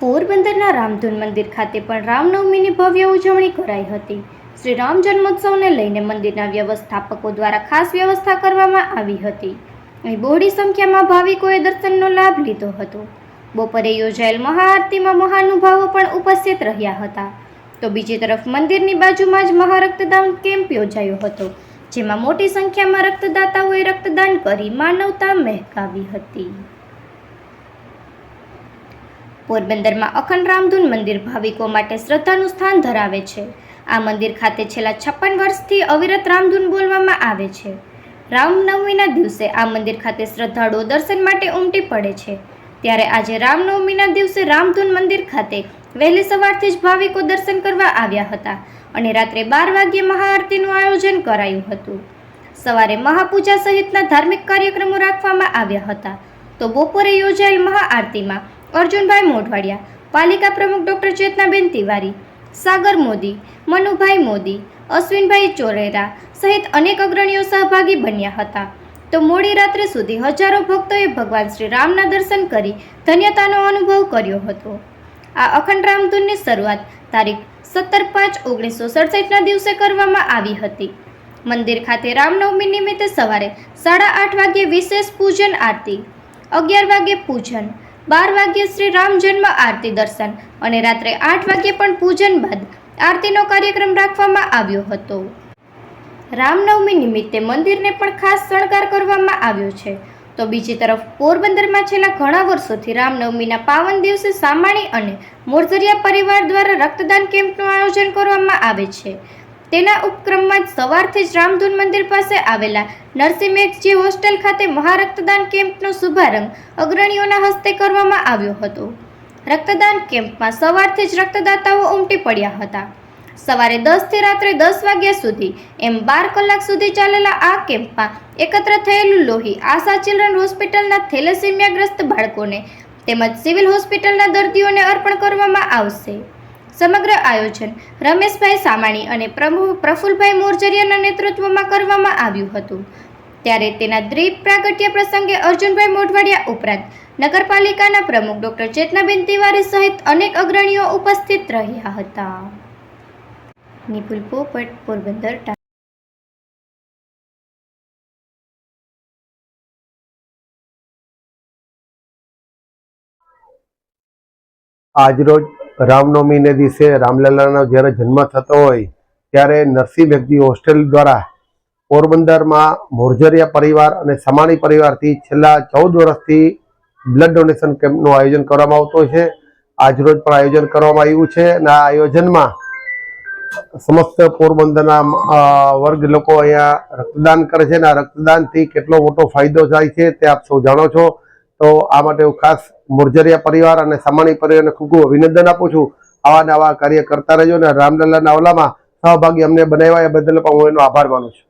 પોરબંદરના રામધૂન મંદિર ખાતે પણ રામનવમીની ભવ્ય ઉજવણી કરાઈ હતી. શ્રી રામ જન્મોત્સવને લઈને મંદિરના વ્યવસ્થાપકો દ્વારા ખાસ વ્યવસ્થા કરવામાં આવી હતી. અહીં બહોળી સંખ્યામાં ભાવિકોએ દર્શનનો લાભ લીધો હતો. બપોરે યોજાયેલ મહાઆરતીમાં મહાનુભાવો પણ ઉપસ્થિત રહ્યા હતા. તો બીજી તરફ મંદિરની બાજુમાં જ મહારક્તદાન કેમ્પ યોજાયો હતો, જેમાં મોટી સંખ્યામાં રક્તદાતાઓએ રક્તદાન કરી માનવતા મહેકાવી હતી. પોરબંદરમાં અખંડ રામધૂન મંદિર ભાવિકો માટે શ્રદ્ધાનું સ્થાન ધરાવે છે. આ મંદિર ખાતે છેલ્લા છપ્પન વર્ષથી અવિરત રામધૂન બોલવામાં આવે છે. રામનવમીના દિવસે આ મંદિર ખાતે શ્રદ્ધાળુઓ દર્શન માટે ઉમટી પડે છે. ત્યારે આજે રામનવમીના દિવસે રામધૂન મંદિર ખાતે વહેલી સવારથી જ ભાવિકો દર્શન કરવા આવ્યા હતા અને રાત્રે બાર વાગ્યે મહાઆરતીનું આયોજન કરાયું હતું. સવારે મહાપૂજા સહિતના ધાર્મિક કાર્યક્રમો રાખવામાં આવ્યા હતા. તો બપોરે યોજાયેલ મહાઆરતીમાં અર્જુનભાઈ મોઢવાડિયા, પાલિકા પ્રમુખ ડૉક્ટર ચેતનાબેન તિવારી, સાગર મોદી, મનુભાઈ મોદી, અશ્વિનભાઈ ચોરેરા સહિત અનેક અગ્રણીઓ સહભાગી બન્યા હતા. તો મોડી રાત્રે સુધી હજારો ભક્તોએ ભગવાન શ્રી રામના દર્શન કરી ધન્યતાનો અનુભવ કર્યો હતો. આ અખંડ રામધૂનની શરૂઆત તારીખ સત્તર પાંચ ઓગણીસો સડસઠના દિવસે કરવામાં આવી હતી. મંદિર ખાતે રામનવમી નિમિત્તે સવારે સાડા આઠ વાગ્યે વિશેષ પૂજન આરતી, અગિયાર વાગ્યે પૂજન બાર વાગ્યે શ્રી રામ જન્મ આરતી દર્શન અને રાત્રે આઠ વાગ્યે પણ પૂજન બાદ આરતીનો કાર્યક્રમ રાખવામાં આવ્યો હતો. રામનવમી નિમિત્તે મંદિરને પણ ખાસ શણગાર કરવામાં આવ્યો છે. તો બીજી તરફ પોરબંદરમાં છેલ્લા ઘણા વર્ષોથી રામનવમીના પાવન દિવસે સામાણી અને મોરજરિયા પરિવાર દ્વારા રક્તદાન કેમ્પનું આયોજન કરવામાં આવે છે. તેના ઉપક્રમમાં સવારથી જ રામધૂન મંદિર પાસે આવેલા નરસિંહમેઘજી હોસ્ટેલ ખાતે મહારક્તદાન કેમ્પનો શુભારંભ અગ્રણીઓના હસ્તે કરવામાં આવ્યો હતો. રક્તદાન કેમ્પમાં સવારથી જ રક્તદાતાઓ ઉમટી પડ્યા હતા. સવારે દસથી રાત્રે દસ વાગ્યા સુધી એમ બાર કલાક સુધી ચાલેલા આ કેમ્પમાં એકત્ર થયેલું લોહી આશા ચિલ્ડ્રન હોસ્પિટલના થેલેસીમિયાગ્રસ્ત બાળકોને તેમજ સિવિલ હોસ્પિટલના દર્દીઓને અર્પણ કરવામાં આવશે. સમગ્ર આયોજન રમેશભાઈ સામાણી અને પ્રમુખ પ્રફુલભાઈ મોરજરિયાના નેતૃત્વમાં કરવામાં આવ્યું હતું. ત્યારે તેના દ્વીપ પ્રાગટ્ય પ્રસંગે અર્જુનભાઈ મોઢવાડિયા ઉપરાંત નગરપાલિકાના પ્રમુખ ડોક્ટર ચેતનાબેન તિવારી સહિત અનેક અગ્રણીઓ ઉપસ્થિત રહ્યા હતા. નિપુલ પોપટ, પોરબંદર આજરોજ રામનવમીને દિવસે રામલલાનો જ્યારે જન્મ થતો હોય, ત્યારે નરસિંહ મેઘજી હોસ્ટેલ દ્વારા પોરબંદરમાં મોરજરિયા પરિવાર અને સમાણી પરિવારથી છેલ્લા ચૌદ વર્ષથી બ્લડ ડોનેશન કેમ્પનું આયોજન કરવામાં આવતું છે. આજરોજ પણ આયોજન કરવામાં આવ્યું છે અને આ આયોજનમાં સમસ્ત પોરબંદરના વર્ગ લોકો અહીંયા રક્તદાન કરે છે અને આ રક્તદાનથી કેટલો મોટો ફાયદો થાય છે તે આપ સૌ જાણો છો. તો આ માટે હું ખાસ મોરજરિયા પરિવાર અને સામાણી પરિવારને ખૂબ ખૂબ અભિનંદન આપું છું. આવા ને આવા કાર્ય કરતા રહેજો અને રામલલ્લાના ઓલામાં સહભાગી અમને બનાવ્યા એ બદલ પણ હું એનો આભાર માનું છું.